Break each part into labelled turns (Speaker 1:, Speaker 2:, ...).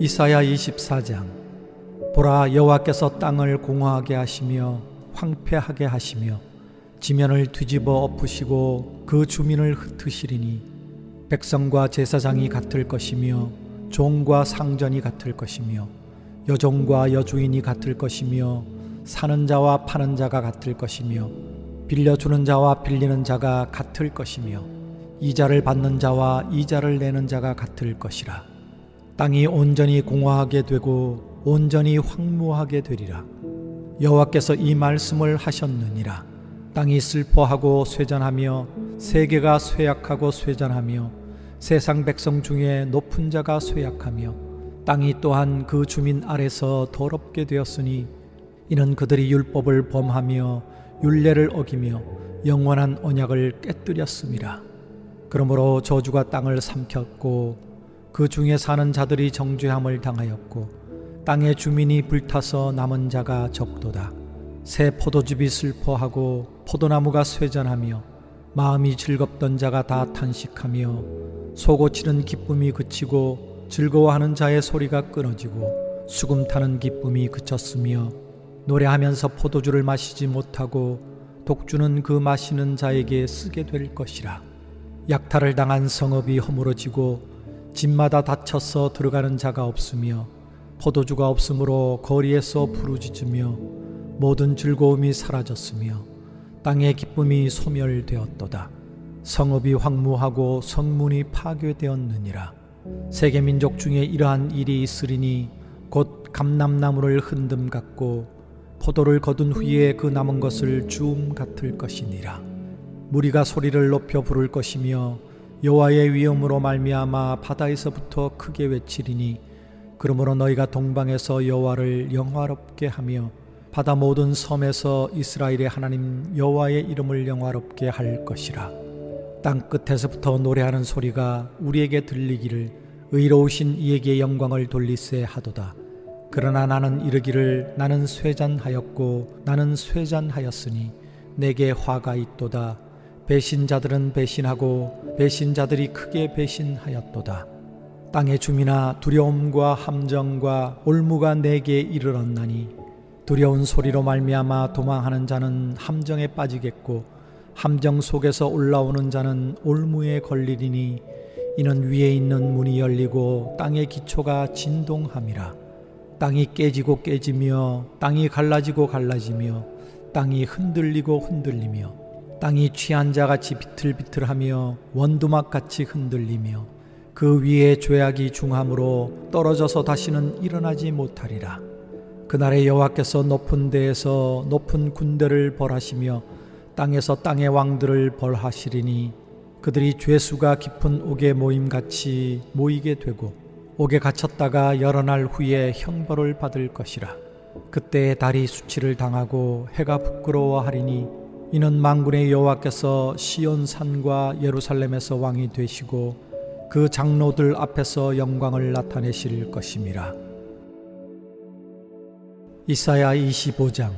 Speaker 1: 이사야 24장 보라 여호와께서 땅을 공허하게 하시며 황폐하게 하시며 지면을 뒤집어 엎으시고 그 주민을 흩으시리니 백성과 제사장이 같을 것이며 종과 상전이 같을 것이며 여종과 여주인이 같을 것이며 사는 자와 파는 자가 같을 것이며 빌려주는 자와 빌리는 자가 같을 것이며 이자를 받는 자와 이자를 내는 자가 같을 것이라 땅이 온전히 공허하게 되고 온전히 황무하게 되리라. 여호와께서 이 말씀을 하셨느니라. 땅이 슬퍼하고 쇠잔하며 세계가 쇠약하고 쇠잔하며 세상 백성 중에 높은 자가 쇠약하며 땅이 또한 그 주민 아래서 더럽게 되었으니 이는 그들이 율법을 범하며 율례를 어기며 영원한 언약을 깨뜨렸음이라 그러므로 저주가 땅을 삼켰고 그 중에 사는 자들이 정죄함을 당하였고 땅의 주민이 불타서 남은 자가 적도다. 새 포도즙이 슬퍼하고 포도나무가 쇠잔하며 마음이 즐겁던 자가 다 탄식하며 소고치는 기쁨이 그치고 즐거워하는 자의 소리가 끊어지고 수금 타는 기쁨이 그쳤으며 노래하면서 포도주를 마시지 못하고 독주는 그 마시는 자에게 쓰게 될 것이라. 약탈을 당한 성읍이 허물어지고 집마다 닫혀서 들어가는 자가 없으며 포도주가 없으므로 거리에서 부르짖으며 모든 즐거움이 사라졌으며 땅의 기쁨이 소멸되었도다. 성읍이 황무하고 성문이 파괴되었느니라. 세계 민족 중에 이러한 일이 있으리니 곧 감람나무를 흔듦 같고 포도를 거둔 후에 그 남은 것을 주움 같을 것이니라. 무리가 소리를 높여 부를 것이며 여호와의 위엄으로 말미암아 바다에서부터 크게 외치리니 그러므로 너희가 동방에서 여호와를 영화롭게 하며 바다 모든 섬에서 이스라엘의 하나님 여호와의 이름을 영화롭게 할 것이라. 땅 끝에서부터 노래하는 소리가 우리에게 들리기를 의로우신 이에게 영광을 돌리세 하도다. 그러나 나는 이르기를 나는 쇠잔하였고 나는 쇠잔하였으니 내게 화가 있도다 배신자들은 배신하고 배신자들이 크게 배신하였도다. 땅의 주민아 두려움과 함정과 올무가 내게 이르렀나니 두려운 소리로 말미암아 도망하는 자는 함정에 빠지겠고 함정 속에서 올라오는 자는 올무에 걸리리니 이는 위에 있는 문이 열리고 땅의 기초가 진동함이라. 땅이 깨지고 깨지며 땅이 갈라지고 갈라지며 땅이 흔들리고 흔들리며 땅이 취한 자같이 비틀비틀하며 원두막같이 흔들리며 그 위에 죄악이 중함으로 떨어져서 다시는 일어나지 못하리라. 그날에 여호와께서 높은 데에서 높은 군대를 벌하시며 땅에서 땅의 왕들을 벌하시리니 그들이 죄수가 깊은 옥에 모임같이 모이게 되고 옥에 갇혔다가 여러 날 후에 형벌을 받을 것이라. 그때 달이 수치를 당하고 해가 부끄러워하리니 이는 만군의 여호와께서 시온 산과 예루살렘에서 왕이 되시고 그 장로들 앞에서 영광을 나타내실 것임이라. 이사야 25장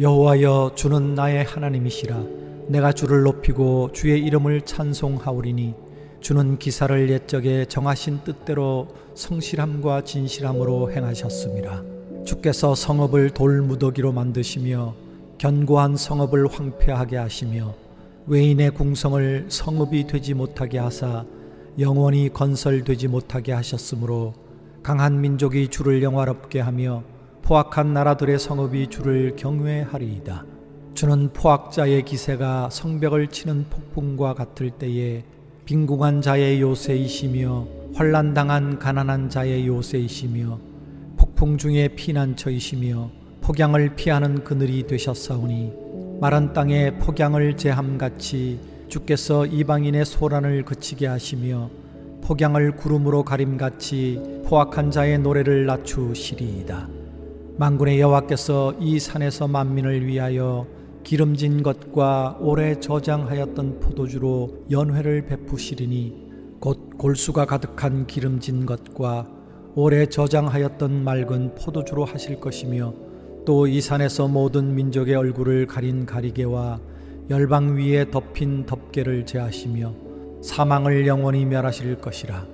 Speaker 1: 여호와여 주는 나의 하나님이시라 내가 주를 높이고 주의 이름을 찬송하오리니 주는 기사를 옛적에 정하신 뜻대로 성실함과 진실함으로 행하셨습니다. 주께서 성읍을 돌무더기로 만드시며 견고한 성읍을 황폐하게 하시며 외인의 궁성을 성읍이 되지 못하게 하사 영원히 건설되지 못하게 하셨으므로 강한 민족이 주를 영화롭게 하며 포악한 나라들의 성읍이 주를 경외하리이다. 주는 포악자의 기세가 성벽을 치는 폭풍과 같을 때에 빈궁한 자의 요새이시며 환란당한 가난한 자의 요새이시며 폭풍 중에 피난처이시며 폭양을 피하는 그늘이 되셨사오니 마른 땅에 폭양을 제함같이 주께서 이방인의 소란을 그치게 하시며 폭양을 구름으로 가림같이 포악한 자의 노래를 낮추시리이다. 만군의 여호와께서 이 산에서 만민을 위하여 기름진 것과 오래 저장하였던 포도주로 연회를 베푸시리니 곧 골수가 가득한 기름진 것과 오래 저장하였던 맑은 포도주로 하실 것이며 또 이 산에서 모든 민족의 얼굴을 가린 가리개와 열방 위에 덮인 덮개를 제하시며 사망을 영원히 멸하실 것이라.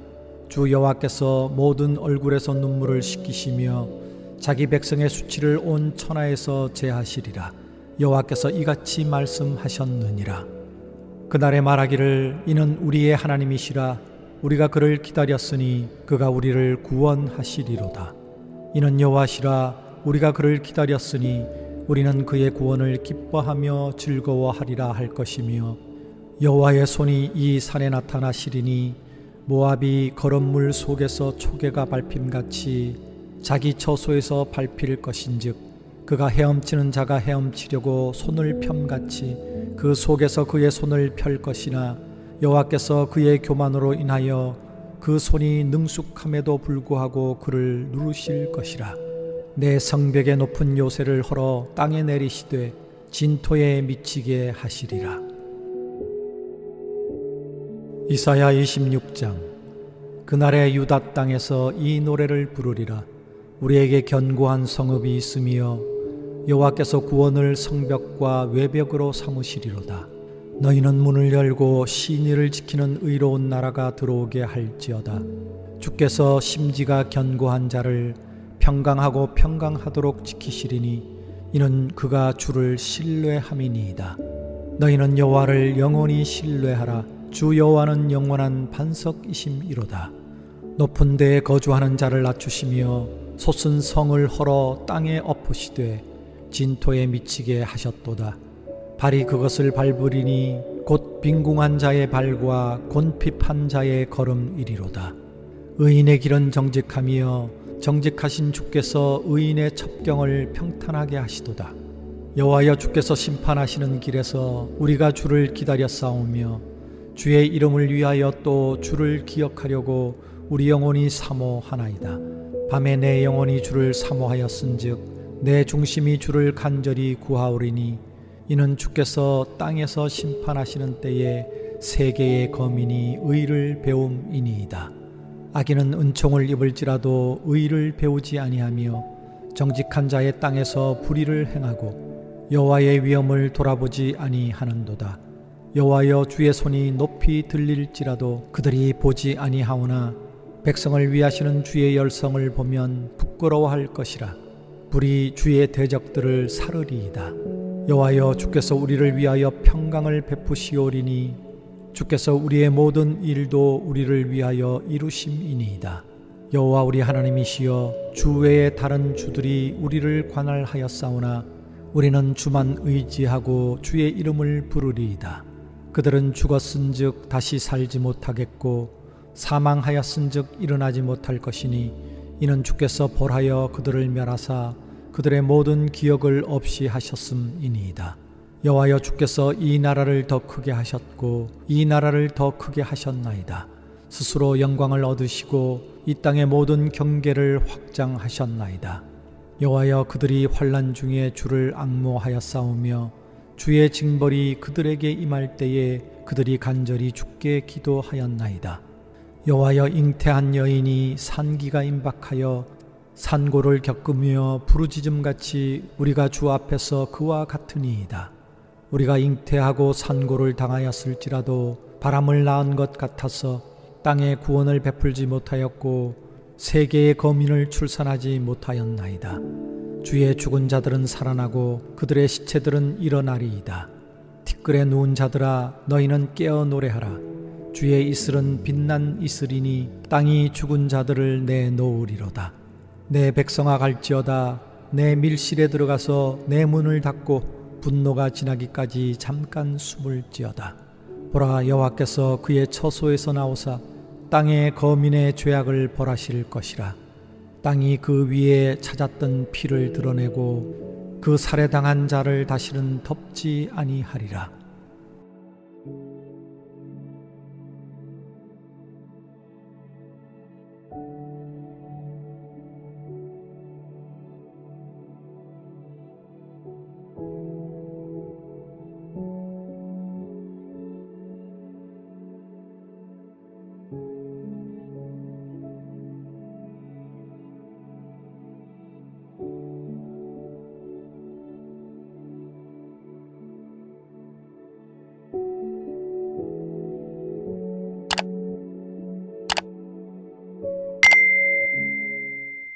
Speaker 1: 주 여호와께서 모든 얼굴에서 눈물을 씻기시며 자기 백성의 수치를 온 천하에서 제하시리라. 여호와께서 이같이 말씀하셨느니라. 그날에 말하기를 이는 우리의 하나님이시라. 우리가 그를 기다렸으니 그가 우리를 구원하시리로다. 이는 여호와시라 우리가 그를 기다렸으니 우리는 그의 구원을 기뻐하며 즐거워하리라 할 것이며 여호와의 손이 이 산에 나타나시리니 모압이 거름물 속에서 초계가 밟힘같이 자기 처소에서 밟힐 것인즉 그가 헤엄치는 자가 헤엄치려고 손을 펴같이 그 속에서 그의 손을 펼 것이나 여호와께서 그의 교만으로 인하여 그 손이 능숙함에도 불구하고 그를 누르실 것이라 내 성벽의 높은 요새를 헐어 땅에 내리시되 진토에 미치게 하시리라. 이사야 26장 그날의 유다 땅에서 이 노래를 부르리라. 우리에게 견고한 성읍이 있으며 여호와께서 구원을 성벽과 외벽으로 삼으시리로다. 너희는 문을 열고 신의를 지키는 의로운 나라가 들어오게 할지어다. 주께서 심지가 견고한 자를 평강하고 평강하도록 지키시리니 이는 그가 주를 신뢰함이니이다. 너희는 여호와를 영원히 신뢰하라. 주 여호와는 영원한 반석이심이로다. 높은 데에 거주하는 자를 낮추시며 솟은 성을 헐어 땅에 엎으시되 진토에 미치게 하셨도다. 발이 그것을 밟으리니 곧 빈궁한 자의 발과 곤핍한 자의 걸음이리로다. 의인의 길은 정직함이여 정직하신 주께서 의인의 첩경을 평탄하게 하시도다 여호와여 주께서 심판하시는 길에서 우리가 주를 기다려 싸우며 주의 이름을 위하여 또 주를 기억하려고 우리 영혼이 사모하나이다 밤에 내 영혼이 주를 사모하였은즉 내 중심이 주를 간절히 구하오리니 이는 주께서 땅에서 심판하시는 때에 세계의 거민이 의를 배움이니이다. 악인은 은총을 입을지라도 의를 배우지 아니하며 정직한 자의 땅에서 불의를 행하고 여호와의 위엄을 돌아보지 아니하는도다. 여호와여 주의 손이 높이 들릴지라도 그들이 보지 아니하오나 백성을 위하시는 주의 열성을 보면 부끄러워할 것이라. 불이 주의 대적들을 사르리이다. 여호와여 주께서 우리를 위하여 평강을 베푸시오리니 주께서 우리의 모든 일도 우리를 위하여 이루심이니이다. 여호와 우리 하나님이시여 주 외에 다른 주들이 우리를 관할하였사오나 우리는 주만 의지하고 주의 이름을 부르리이다. 그들은 죽었은즉 다시 살지 못하겠고 사망하였은즉 일어나지 못할 것이니 이는 주께서 벌하여 그들을 멸하사 그들의 모든 기억을 없이 하셨음이니이다. 여호와여 주께서 이 나라를 더 크게 하셨고 이 나라를 더 크게 하셨나이다. 스스로 영광을 얻으시고 이 땅의 모든 경계를 확장하셨나이다. 여호와여 그들이 환란 중에 주를 악모하여 싸우며 주의 징벌이 그들에게 임할 때에 그들이 간절히 주께 기도하였나이다. 여호와여 잉태한 여인이 산기가 임박하여 산고를 겪으며 부르짖음같이 우리가 주 앞에서 그와 같으니이다. 우리가 잉태하고 산고를 당하였을지라도 바람을 낳은 것 같아서 땅에 구원을 베풀지 못하였고 세계의 거민을 출산하지 못하였나이다. 주의 죽은 자들은 살아나고 그들의 시체들은 일어나리이다. 티끌에 누운 자들아 너희는 깨어 노래하라. 주의 이슬은 빛난 이슬이니 땅이 죽은 자들을 내놓으리로다. 내 백성아 갈지어다 내 밀실에 들어가서 내 문을 닫고 분노가 지나기까지 잠깐 숨을 지어다. 보라 여호와께서 그의 처소에서 나오사 땅의 거민의 죄악을 벌하실 것이라. 땅이 그 위에 찾았던 피를 드러내고 그 살해당한 자를 다시는 덮지 아니하리라.